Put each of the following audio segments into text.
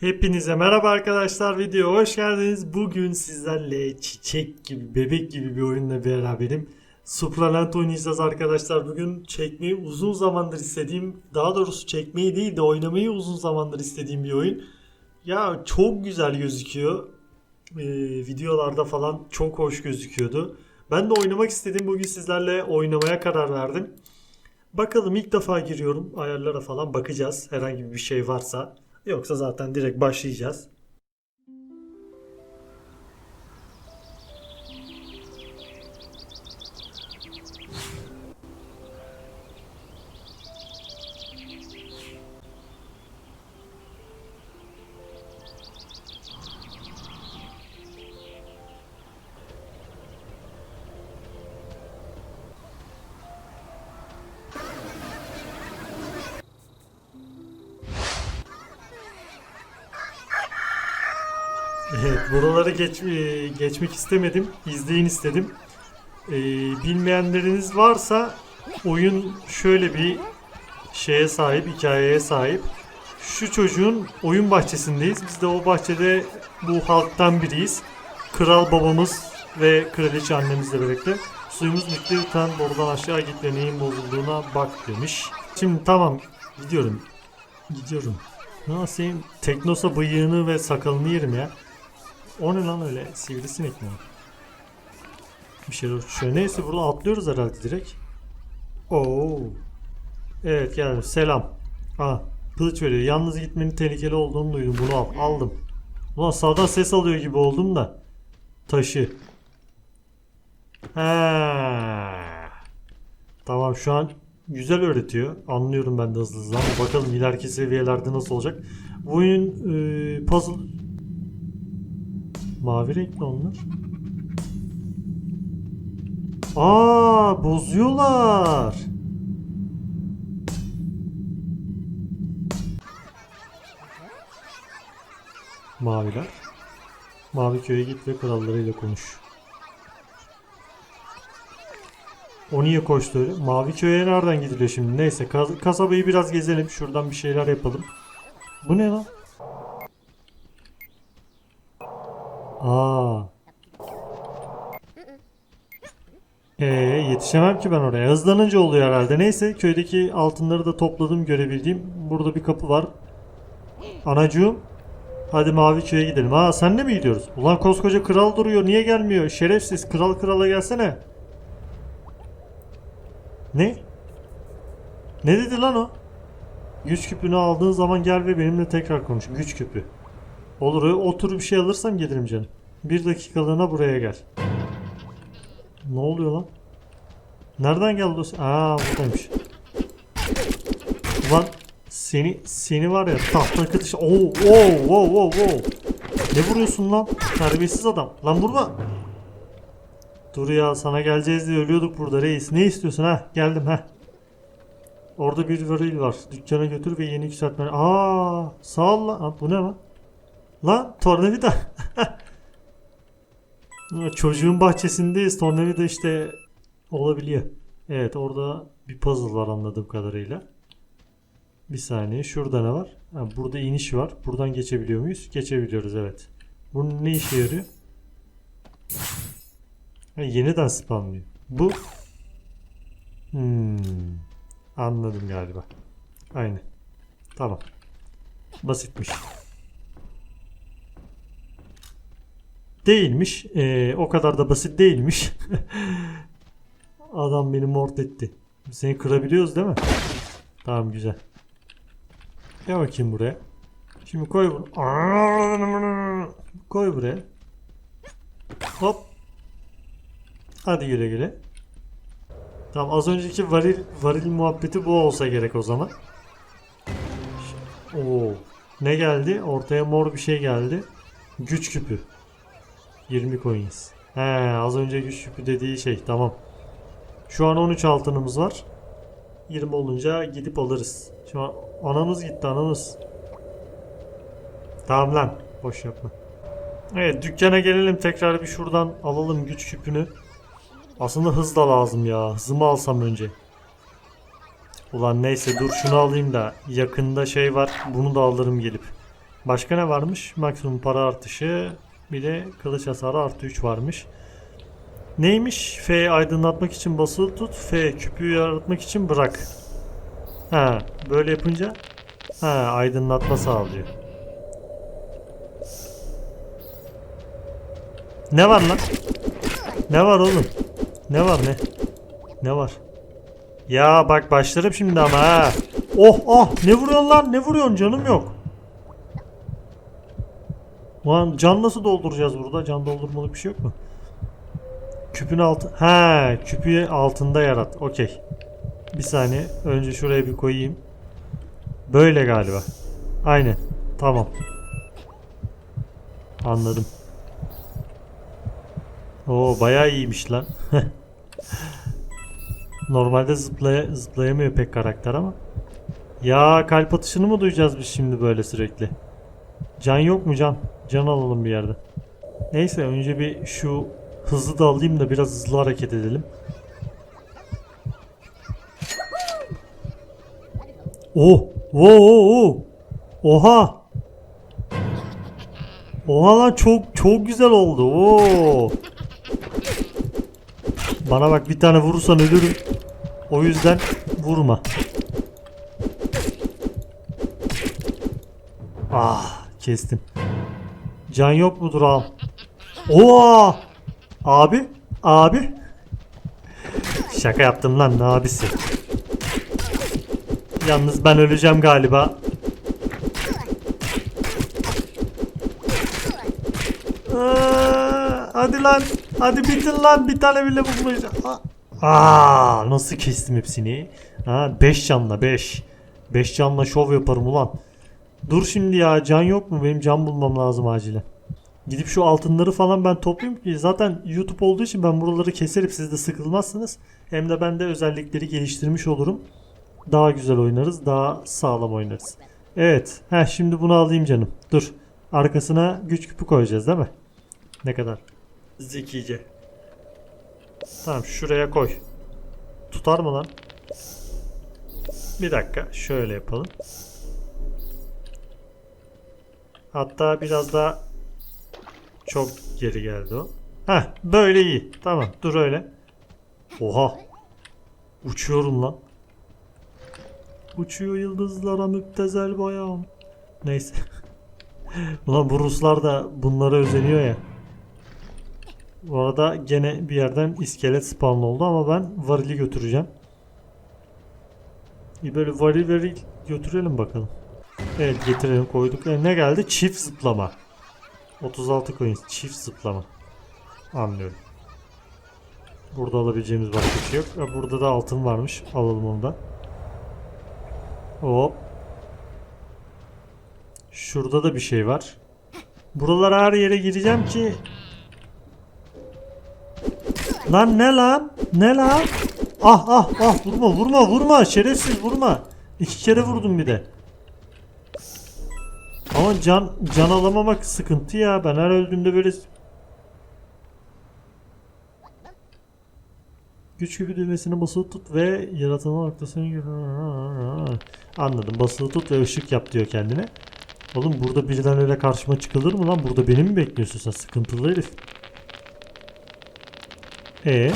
Hepinize merhaba arkadaşlar video hoş geldiniz. Bugün sizlerle çiçek gibi bebek gibi bir oyunla beraberim. Supraland oynayacağız arkadaşlar. Bugün çekmeyi uzun zamandır istediğim daha doğrusu çekmeyi değil de oynamayı uzun zamandır istediğim bir oyun. Ya çok güzel gözüküyor. Ee, videolarda falan çok hoş gözüküyordu. Ben de oynamak istedim. Bugün sizlerle oynamaya karar verdim. Bakalım ilk defa giriyorum. Ayarlara falan bakacağız. Herhangi bir şey varsa. Yoksa zaten direkt başlayacağız. Buraları geç, geçmek istemedim. İzleyin istedim. E, bilmeyenleriniz varsa oyun şöyle bir şeye sahip, hikayeye sahip. Şu çocuğun oyun bahçesindeyiz. Biz de o bahçede bu halktan biriyiz. Kral babamız ve kraliçe annemizle birlikte. Suyumuz bitti lütfen borudan aşağı git ve neyin bozulduğuna bak demiş. Şimdi tamam gidiyorum. Gidiyorum. Senin Teknosa bıyığını ve sakalını yerim ya. O ne lan öyle sivrisinek mi? Bir şeyler uçuşuyor. Neyse burada atlıyoruz herhalde direkt. Oo. Evet geldim. Selam. Ha, kılıç veriyor. Yalnız gitmenin tehlikeli olduğunu duydum. Bunu al. Aldım. Ulan sağdan ses alıyor gibi oldum da. Taşı. Ha. Tamam şu an güzel öğretiyor. Anlıyorum ben de hızlı hızlı bakalım ileriki seviyelerde nasıl olacak. Bu oyun e, puzzle Mavi renkli onlar. Aa, bozuyorlar. Maviler. Mavi köye git ve krallarıyla konuş. O niye koştu öyle? Mavi köye nereden gidiliyor şimdi? Neyse kas- kasabayı biraz gezelim. Şuradan bir şeyler yapalım. Bu ne lan? Aa. Ee, yetişemem ki ben oraya. Hızlanınca oluyor herhalde. Neyse köydeki altınları da topladım görebildiğim. Burada bir kapı var. Anacığım. Hadi mavi köye gidelim. Aa sen de mi gidiyoruz? Ulan koskoca kral duruyor. Niye gelmiyor? Şerefsiz. Kral krala gelsene. Ne? Ne dedi lan o? Güç küpünü aldığın zaman gel ve benimle tekrar konuş. Güç küpü. Olur otur bir şey alırsam gelirim canım. Bir dakikalığına buraya gel. Ne oluyor lan? Nereden geldi o? Aa buradaymış. Ulan seni seni var ya tahta kıtış. Oo oo oo oo oo. Ne vuruyorsun lan? Terbiyesiz adam. Lan vurma. Dur ya sana geleceğiz diye ölüyorduk burada reis. Ne istiyorsun ha? Geldim ha. Orada bir varil var. Dükkana götür ve yeni yükseltme. Aa, sağ ol lan. Bu ne lan? Lan tornavida. Çocuğun bahçesindeyiz. Tornavida işte olabiliyor. Evet orada bir puzzle var anladığım kadarıyla. Bir saniye. Şurada ne var? Ha, burada iniş var. Buradan geçebiliyor muyuz? Geçebiliyoruz evet. Bunun ne işe yarıyor? Ha, yeniden spamlıyor. Bu hmm, anladım galiba. Aynen. Tamam. Basitmiş. Değilmiş. Ee, o kadar da basit değilmiş. Adam beni mort etti. Seni kırabiliyoruz değil mi? Tamam güzel. Gel bakayım buraya. Şimdi koy bunu. Koy buraya. Hop. Hadi güle güle. Tamam az önceki varil varil muhabbeti bu olsa gerek o zaman. Oo. Ne geldi? Ortaya mor bir şey geldi. Güç küpü. 20 coins. He az önce güç küpü dediği şey tamam. Şu an 13 altınımız var. 20 olunca gidip alırız. Şu an anamız gitti anamız. Tamam lan. Boş yapma. Evet dükkana gelelim tekrar bir şuradan alalım güç küpünü. Aslında hız da lazım ya. Hızımı alsam önce. Ulan neyse dur şunu alayım da yakında şey var. Bunu da alırım gelip. Başka ne varmış? Maksimum para artışı. Bir de kılıç hasarı artı 3 varmış. Neymiş? F aydınlatmak için basılı tut. F küpü yaratmak için bırak. Ha, böyle yapınca ha aydınlatma sağlıyor. Ne var lan? Ne var oğlum? Ne var ne? Ne var? Ya bak başlarım şimdi ama ha. Oh oh ne vuruyorsun lan? Ne vuruyorsun? Canım yok. Ulan can nasıl dolduracağız burada? Can doldurmalık bir şey yok mu? Küpün altı... Ha, küpü altında yarat. Okey. Bir saniye. Önce şuraya bir koyayım. Böyle galiba. Aynen. Tamam. Anladım. Oo bayağı iyiymiş lan. Normalde zıplaya, zıplayamıyor pek karakter ama. Ya kalp atışını mı duyacağız biz şimdi böyle sürekli? Can yok mu can? Can alalım bir yerde. Neyse önce bir şu hızlı da alayım da biraz hızlı hareket edelim. Oh! Oh! Oh! oh. Oha! Oha lan çok çok güzel oldu. Oo! Bana bak bir tane vurursan ölürüm. O yüzden vurma. Ah kestim. Can yok mudur ağam? Oo! Abi, abi. Şaka yaptım lan ne abisi. Yalnız ben öleceğim galiba. Hadi lan. Hadi bitin lan. Bir tane bile bulmayacağım. Aa, nasıl kestim hepsini? Ha 5 canla 5. 5 canla şov yaparım ulan. Dur şimdi ya can yok mu? Benim can bulmam lazım acilen. Gidip şu altınları falan ben toplayayım ki zaten YouTube olduğu için ben buraları keserim siz de sıkılmazsınız. Hem de ben de özellikleri geliştirmiş olurum. Daha güzel oynarız, daha sağlam oynarız. Evet, ha şimdi bunu alayım canım. Dur. Arkasına güç küpü koyacağız değil mi? Ne kadar? Zekice. Tamam şuraya koy. Tutar mı lan? Bir dakika şöyle yapalım. Hatta biraz daha çok geri geldi o. Heh böyle iyi. Tamam dur öyle. Oha. Uçuyorum lan. Uçuyor yıldızlara müptezel bayan. Neyse. Ulan bu Ruslar da bunlara özeniyor ya. Bu arada gene bir yerden iskelet spawn oldu ama ben varili götüreceğim. Böyle varil varil götürelim bakalım. Evet getirelim koyduk. E, ne geldi? Çift zıplama. 36 coins. Çift zıplama. Anlıyorum. Burada alabileceğimiz başka şey yok. E, burada da altın varmış. Alalım onu da. Hop. Şurada da bir şey var. Buralara her yere gireceğim ki Lan ne lan? Ne lan? Ah ah ah vurma vurma vurma şerefsiz vurma. İki kere vurdum bir de. Ama can can alamamak sıkıntı ya. Ben her öldüğümde böyle Güç gibi düğmesini basılı tut ve yaratılan noktasını gör. Anladım. Basılı tut ve ışık yap diyor kendine. Oğlum burada birden öyle karşıma çıkılır mı lan? Burada beni mi bekliyorsun sen? Sıkıntılı herif. E.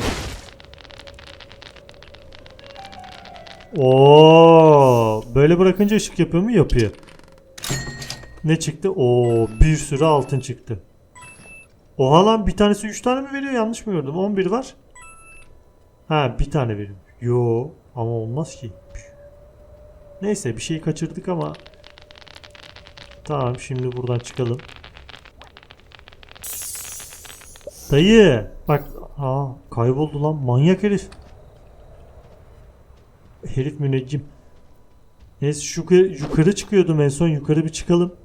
Oo, böyle bırakınca ışık yapıyor mu? Yapıyor. Ne çıktı? Oo, bir sürü altın çıktı. Oha lan bir tanesi 3 tane mi veriyor? Yanlış mı gördüm? 11 var. Ha bir tane veriyor. Yo ama olmaz ki. Neyse bir şey kaçırdık ama Tamam şimdi buradan çıkalım. Dayı bak aa kayboldu lan manyak herif. Herif müneccim. Neyse yukarı, yukarı çıkıyordum en son yukarı bir çıkalım.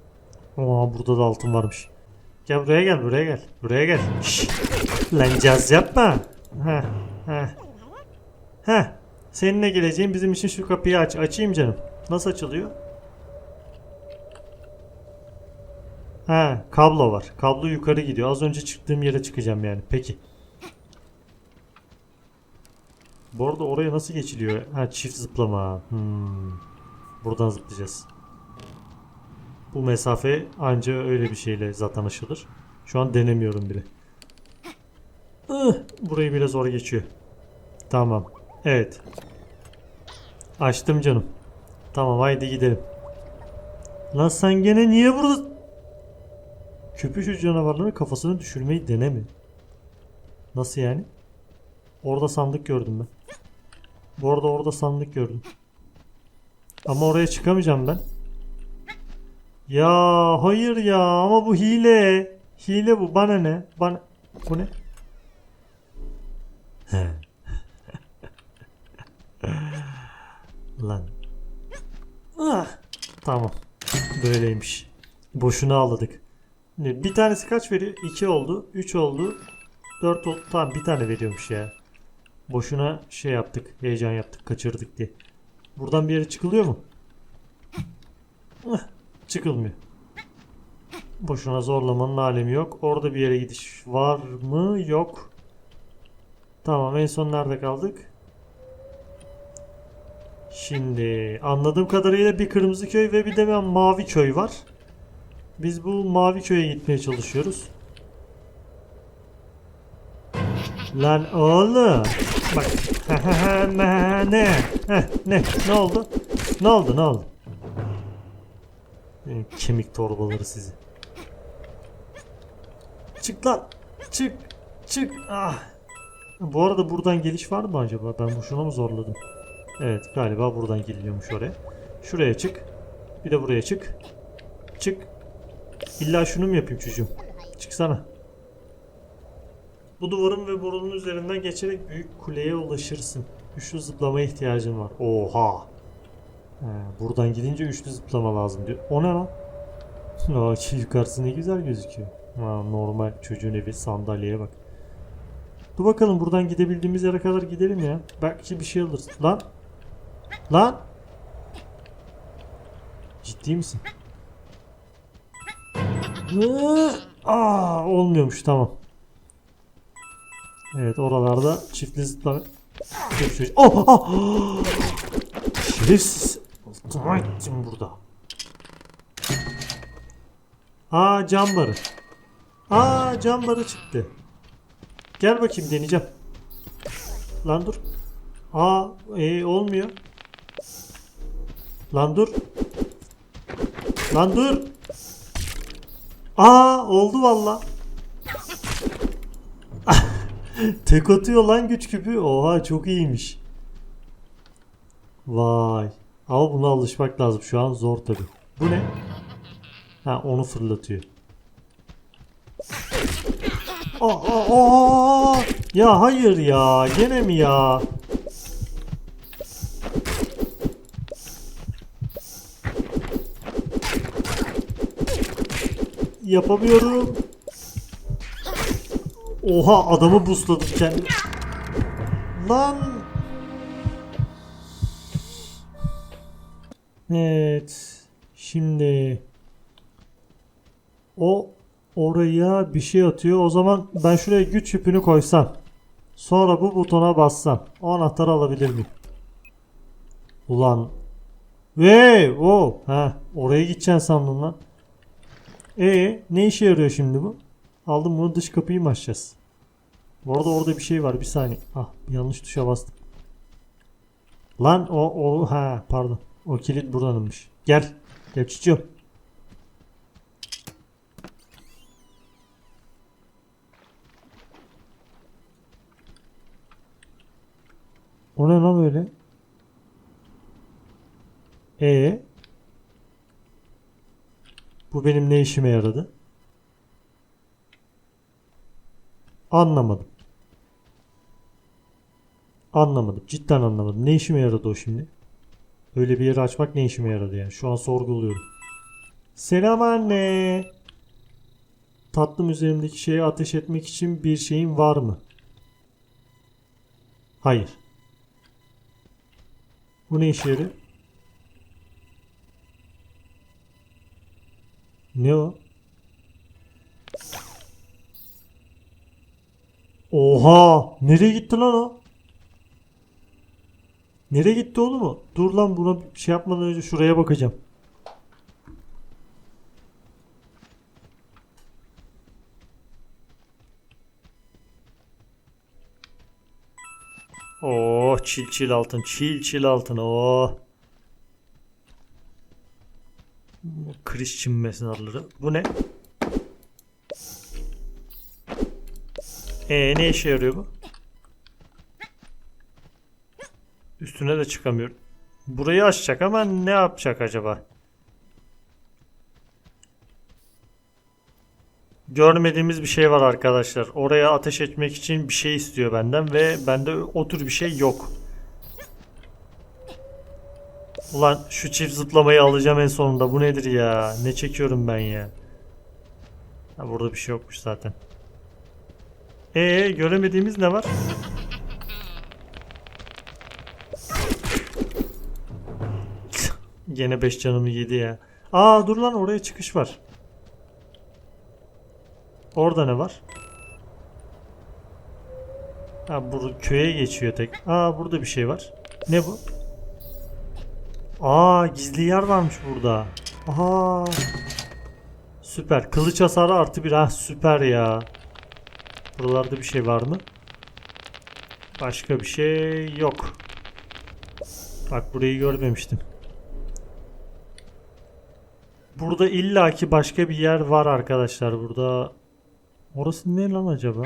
Aa burada da altın varmış. Gel buraya gel buraya gel. Buraya gel. Şşş. Lan caz yapma. Heh, heh. Heh. Seninle geleceğim bizim için şu kapıyı aç. Açayım canım. Nasıl açılıyor? Ha, kablo var. Kablo yukarı gidiyor. Az önce çıktığım yere çıkacağım yani. Peki. Bu arada oraya nasıl geçiliyor? Ha çift zıplama. Hmm. Buradan zıplayacağız. Bu mesafe anca öyle bir şeyle zaten aşılır. Şu an denemiyorum bile. Burayı bile zor geçiyor. Tamam. Evet. Açtım canım. Tamam haydi gidelim. Lan sen gene niye burada? Köpüş canavarların kafasını düşürmeyi deneme. Nasıl yani? Orada sandık gördüm ben. Bu arada orada sandık gördüm. Ama oraya çıkamayacağım ben. Ya hayır ya ama bu hile. Hile bu. Bana ne? Bana bu ne? Lan. Ah, tamam. Böyleymiş. Boşuna ağladık. Bir tanesi kaç veriyor? 2 oldu. 3 oldu. 4 oldu. Tamam bir tane veriyormuş ya. Boşuna şey yaptık. Heyecan yaptık. Kaçırdık diye. Buradan bir yere çıkılıyor mu? Ah, Çıkılmıyor. Boşuna zorlamanın alemi yok. Orada bir yere gidiş var mı? Yok. Tamam en son nerede kaldık? Şimdi anladığım kadarıyla bir kırmızı köy ve bir de bir mavi köy var. Biz bu mavi köye gitmeye çalışıyoruz. Lan oğlum. Bak. ne? Heh, ne? Ne oldu? Ne oldu? Ne oldu? Benim kemik torbaları sizi. Çık lan. Çık. Çık. Ah. Bu arada buradan geliş var mı acaba? Ben boşuna mı zorladım? Evet galiba buradan geliniyormuş oraya. Şuraya çık. Bir de buraya çık. Çık. İlla şunu mu yapayım çocuğum? Çıksana. Bu duvarın ve borunun üzerinden geçerek büyük kuleye ulaşırsın. Üçlü zıplamaya ihtiyacın var. Oha. Buradan gidince üçlü zıplama lazım diyor. O ne lan? Aa, şu yukarısı ne güzel gözüküyor. Ha, normal çocuğun evi sandalyeye bak. Dur bakalım buradan gidebildiğimiz yere kadar gidelim ya. Belki bir şey alırız. Lan. Lan. Ciddi misin? Aa, olmuyormuş tamam. Evet oralarda çiftli zıplama. Oh, oh. Şerefsiz. Altıma ettim burada. Aa cam barı. Aa cam barı çıktı. Gel bakayım deneyeceğim. Lan dur. Aa e, olmuyor. Lan dur. Lan dur. Aa oldu valla. Tek atıyor lan güç küpü. Oha çok iyiymiş. Vay. Ama buna alışmak lazım. Şu an zor tabi. Bu ne? Ha onu fırlatıyor. Aa, aa, aa! Ya hayır ya. Gene mi ya? Yapamıyorum. Oha adamı busladım kendi. Lan. Evet. Şimdi o oraya bir şey atıyor. O zaman ben şuraya güç yükünü koysam. Sonra bu butona bassam. O anahtarı alabilir miyim? Ulan. Ve o ha oraya gideceksin sandım lan. E ne işe yarıyor şimdi bu? Aldım bunu dış kapıyı mı açacağız? Bu arada orada bir şey var bir saniye. Ah yanlış tuşa bastım. Lan o o ha pardon. O kilit buradanmış. Gel. Çocuğum. O ne lan böyle? E Bu benim ne işime yaradı? Anlamadım. Anlamadım. Cidden anlamadım. Ne işime yaradı o şimdi? Öyle bir yeri açmak ne işime yaradı yani? Şu an sorguluyorum. Selam anne. Tatlım üzerimdeki şeyi ateş etmek için bir şeyin var mı? Hayır. Bu ne işe yarıyor? Ne o? Oha! Nereye gitti lan o? Nereye gitti oğlum o? Dur lan buna şey yapmadan önce şuraya bakacağım. Oh çil çil altın çil çil altın oh. Christian mezarları. Bu ne? E ee, ne işe yarıyor bu? Üstüne de çıkamıyorum. Burayı açacak ama ne yapacak acaba? Görmediğimiz bir şey var arkadaşlar. Oraya ateş etmek için bir şey istiyor benden ve bende o tür bir şey yok. Ulan şu çift zıplamayı alacağım en sonunda. Bu nedir ya? Ne çekiyorum ben ya? Ha, burada bir şey yokmuş zaten. Ee göremediğimiz ne var? Gene 5 canımı yedi ya. Aa dur lan oraya çıkış var. Orada ne var? Ha burada köye geçiyor tek. Aa burada bir şey var. Ne bu? Aa gizli yer varmış burada. Aha. Süper. Kılıç hasarı artı bir. Ah süper ya. Buralarda bir şey var mı? Başka bir şey yok. Bak burayı görmemiştim. Burada illaki başka bir yer var arkadaşlar. Burada Orası ne lan acaba?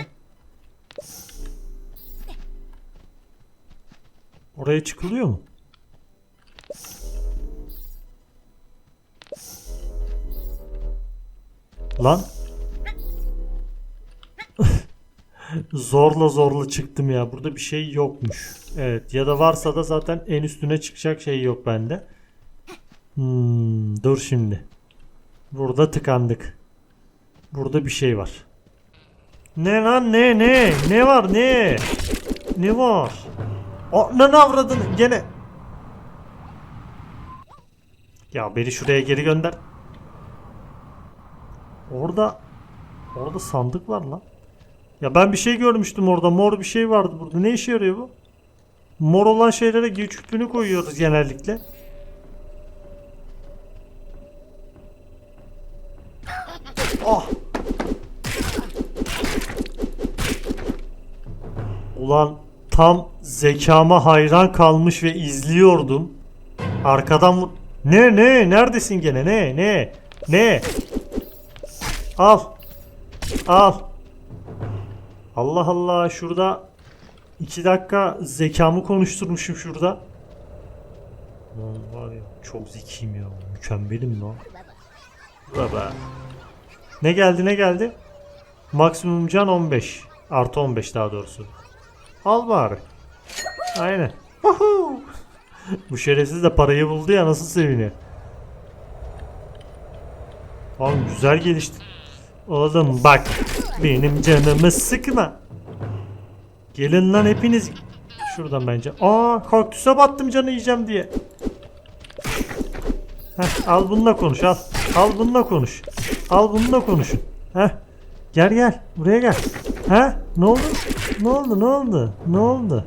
Oraya çıkılıyor mu? Lan. zorla zorla çıktım ya. Burada bir şey yokmuş. Evet ya da varsa da zaten en üstüne çıkacak şey yok bende. Hmm, dur şimdi. Burada tıkandık. Burada bir şey var. Ne lan ne ne? Ne var ne? Ne var? Ne avradın gene? Ya beni şuraya geri gönder. Orada orada sandık var lan. Ya ben bir şey görmüştüm orada. Mor bir şey vardı burada. Ne işe yarıyor bu? Mor olan şeylere güç küpünü koyuyoruz genellikle. Ah! Ulan tam zekama hayran kalmış ve izliyordum. Arkadan vur... Ne ne? Neredesin gene? Ne ne? Ne? Al. Al. Allah Allah şurada iki dakika zekamı konuşturmuşum şurada. Lan var ya çok zekiyim ya. Mükemmelim lan. Baba. Ne geldi ne geldi? Maksimum can 15. Artı 15 daha doğrusu. Al bari. Aynen. Bu şerefsiz de parayı buldu ya nasıl seviniyor. Oğlum güzel gelişti. Oğlum bak benim canımı sıkma. Gelin lan hepiniz. Şuradan bence. Aa kaktüse battım canı yiyeceğim diye. Heh, al bununla konuş al. Al bununla konuş. Al bununla konuşun. Heh. Gel gel. Buraya gel. Ha? Ne oldu? Ne oldu? Ne oldu? Ne oldu?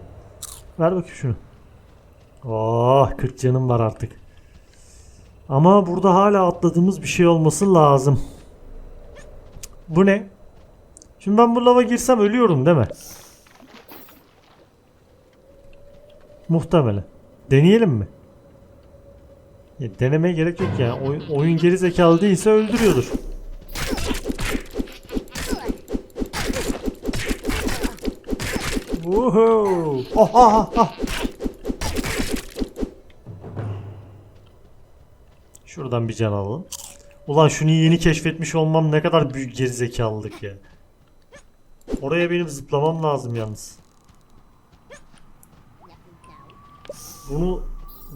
Ver bakayım şunu. Oh 40 canım var artık. Ama burada hala atladığımız bir şey olması lazım. Bu ne? Şimdi ben bu lava girsem ölüyorum değil mi? Muhtemelen. Deneyelim mi? Ya, denemeye gerek yok ya. Oy- oyun geri zekalı değilse öldürüyordur. Woohoo! Oh. Şuradan bir can alalım. Ulan şunu yeni keşfetmiş olmam ne kadar büyük gerizekalılık ya. Oraya benim zıplamam lazım yalnız. Bunu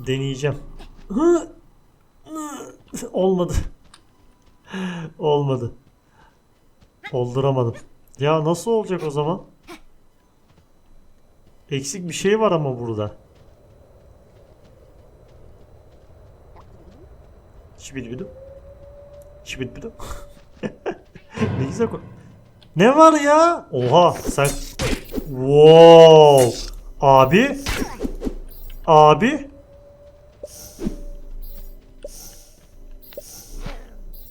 deneyeceğim. Hı, Olmadı. Olmadı. Olduramadım. Ya nasıl olacak o zaman? Eksik bir şey var ama burada. Şibidibidum. Şibidibidum. ne güzel ko- Ne var ya? Oha sen... Wow. Abi. Abi.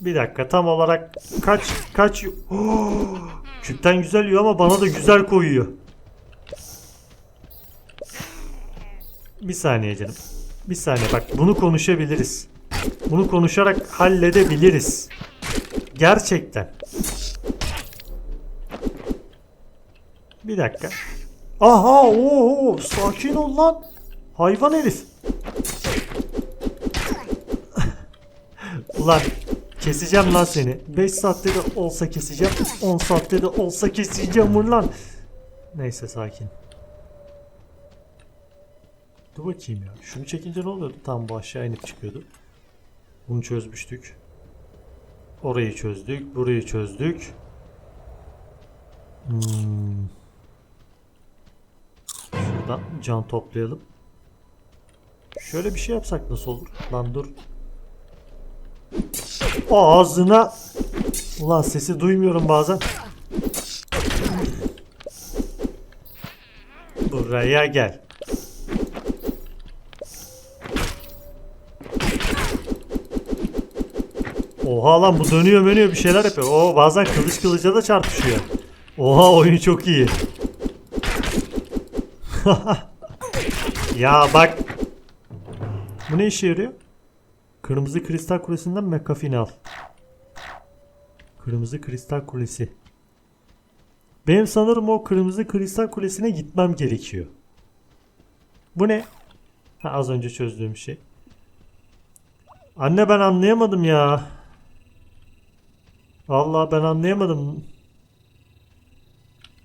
Bir dakika tam olarak kaç kaç Oh, küpten güzel yiyor ama bana da güzel koyuyor. Bir saniye canım. Bir saniye bak bunu konuşabiliriz. Bunu konuşarak halledebiliriz. Gerçekten. Bir dakika. Aha ooo sakin ol lan. Hayvan herif. Ulan keseceğim lan seni. 5 saatte de olsa keseceğim. 10 saatte de olsa keseceğim ulan. Neyse sakin. Dur bakayım ya. Şunu çekince ne oluyordu? Tam bu aşağı inip çıkıyordu. Bunu çözmüştük. Orayı çözdük. Burayı çözdük. Hmm. Şuradan can toplayalım. Şöyle bir şey yapsak nasıl olur? Lan dur. Ağzına. Ulan sesi duymuyorum bazen. Buraya gel. Oha lan bu dönüyor dönüyor bir şeyler yapıyor. Oo bazen kılıç kılıca da çarpışıyor. Oha oyun çok iyi. ya bak. Bu ne işe yarıyor? Kırmızı kristal kulesinden McAfee'ni al. Kırmızı kristal kulesi. Benim sanırım o kırmızı kristal kulesine gitmem gerekiyor. Bu ne? Ha, az önce çözdüğüm şey. Anne ben anlayamadım ya. Vallahi ben anlayamadım.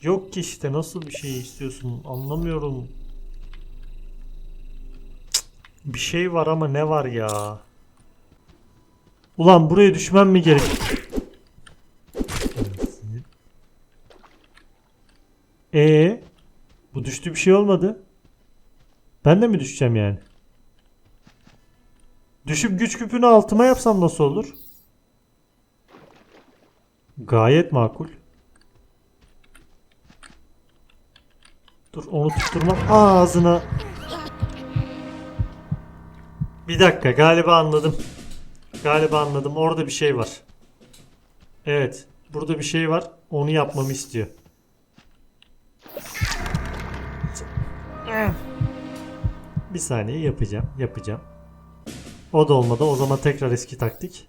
Yok ki işte nasıl bir şey istiyorsun anlamıyorum. Bir şey var ama ne var ya? Ulan buraya düşmem mi gerek? E bu düştü bir şey olmadı. Ben de mi düşeceğim yani? Düşüp güç küpünü altıma yapsam nasıl olur? Gayet makul. Dur onu tutturmam ağzına. Bir dakika galiba anladım. Galiba anladım. Orada bir şey var. Evet. Burada bir şey var. Onu yapmamı istiyor. Bir saniye yapacağım. Yapacağım. O da olmadı. O zaman tekrar eski taktik.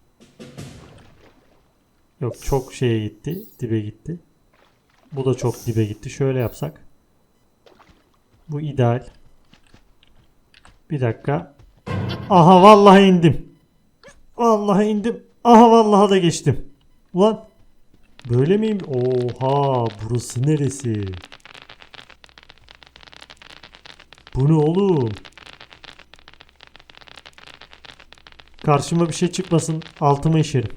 Yok çok şeye gitti. Dibe gitti. Bu da çok dibe gitti. Şöyle yapsak. Bu ideal. Bir dakika. Aha vallahi indim. Vallahi indim. Aha vallahi da geçtim. Ulan böyle miyim? Oha burası neresi? Bu ne oğlum? Karşıma bir şey çıkmasın. Altıma işerim.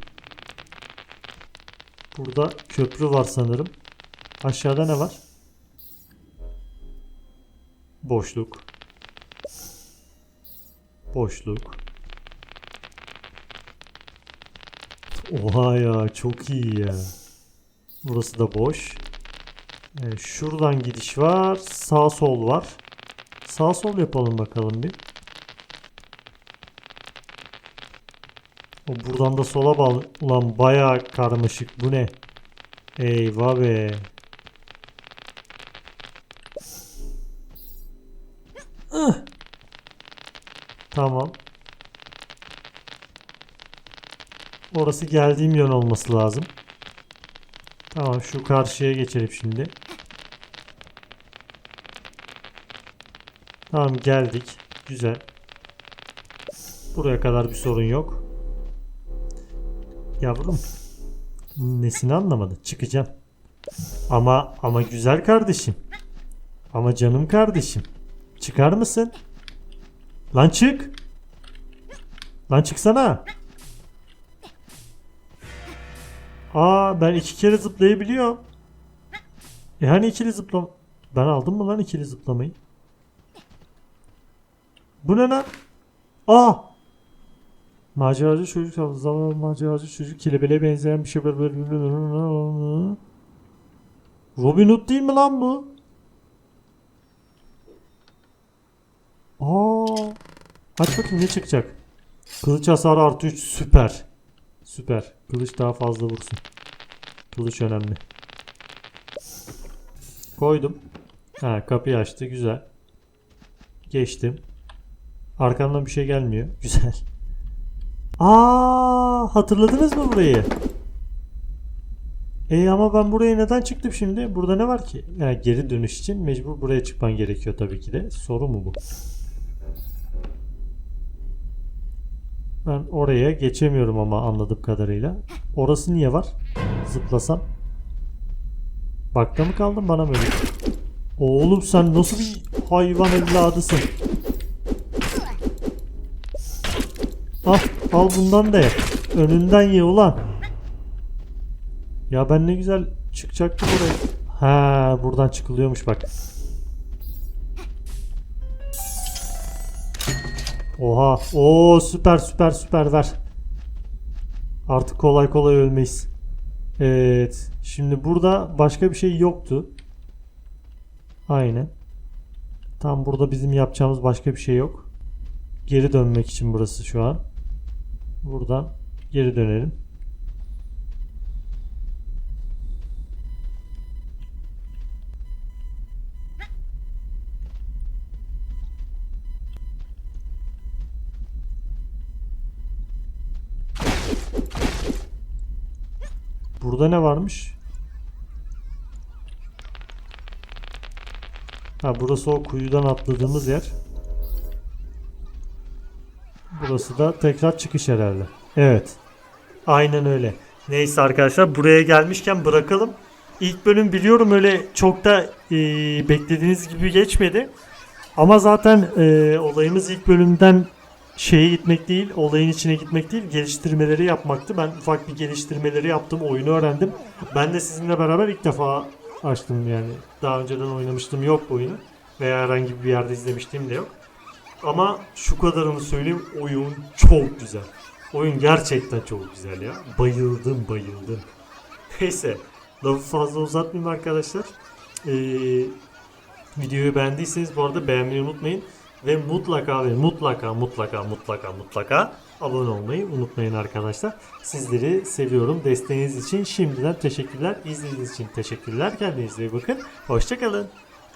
Burada köprü var sanırım. Aşağıda ne var? Boşluk. Boşluk. Oha ya çok iyi ya. Burası da boş. Ee, şuradan gidiş var. Sağ sol var. Sağ sol yapalım bakalım bir. O buradan da sola bağlı. Ulan bayağı karmaşık. Bu ne? Eyvah be. Orası geldiğim yön olması lazım. Tamam şu karşıya geçelim şimdi. Tamam geldik. Güzel. Buraya kadar bir sorun yok. Yavrum. Nesini anlamadı? Çıkacağım. Ama ama güzel kardeşim. Ama canım kardeşim. Çıkar mısın? Lan çık. Lan çıksana. Aa ben iki kere zıplayabiliyorum. E hani ikili zıplam... Ben aldım mı lan ikili zıplamayı? Bu ne lan? Aa! Maceracı çocuk, zaman maceracı çocuk kelebeğe benzeyen bir şey. Robin Hood değil mi lan bu? Aa! Aç bakayım ne çıkacak? Kılıç hasarı artı 3 süper. Süper. Kılıç daha fazla vursun. Kılıç önemli. Koydum. Ha kapıyı açtı güzel. Geçtim. Arkamdan bir şey gelmiyor. Güzel. Aa, hatırladınız mı burayı? E ama ben buraya neden çıktım şimdi? Burada ne var ki? Yani geri dönüş için mecbur buraya çıkman gerekiyor tabii ki de. Soru mu bu? Ben oraya geçemiyorum ama anladığım kadarıyla. Orası niye var? Zıplasam. Bakta mı kaldın bana mı öyle? Oğlum sen nasıl bir hayvan evladısın? Al, al bundan da ye. Önünden ye ulan. Ya ben ne güzel çıkacaktım oraya. Ha, buradan çıkılıyormuş bak. Oha. Oo süper süper süper ver. Artık kolay kolay ölmeyiz. Evet. Şimdi burada başka bir şey yoktu. Aynen. Tam burada bizim yapacağımız başka bir şey yok. Geri dönmek için burası şu an. Buradan geri dönelim. Burada ne varmış? Ha burası o kuyudan atladığımız yer. Burası da tekrar çıkış herhalde. Evet. Aynen öyle. Neyse arkadaşlar buraya gelmişken bırakalım. İlk bölüm biliyorum öyle çok da e, beklediğiniz gibi geçmedi. Ama zaten e, olayımız ilk bölümden şeye gitmek değil, olayın içine gitmek değil, geliştirmeleri yapmaktı. Ben ufak bir geliştirmeleri yaptım, oyunu öğrendim. Ben de sizinle beraber ilk defa açtım yani. Daha önceden oynamıştım yok bu oyunu. Veya herhangi bir yerde izlemiştim de yok. Ama şu kadarını söyleyeyim, oyun çok güzel. Oyun gerçekten çok güzel ya. Bayıldım, bayıldım. Neyse, lafı fazla uzatmayayım arkadaşlar. Ee, videoyu beğendiyseniz bu arada beğenmeyi unutmayın. Ve mutlaka ve mutlaka mutlaka mutlaka mutlaka abone olmayı unutmayın arkadaşlar. Sizleri seviyorum. Desteğiniz için şimdiden teşekkürler. İzlediğiniz için teşekkürler. Kendinize iyi bakın. Hoşçakalın.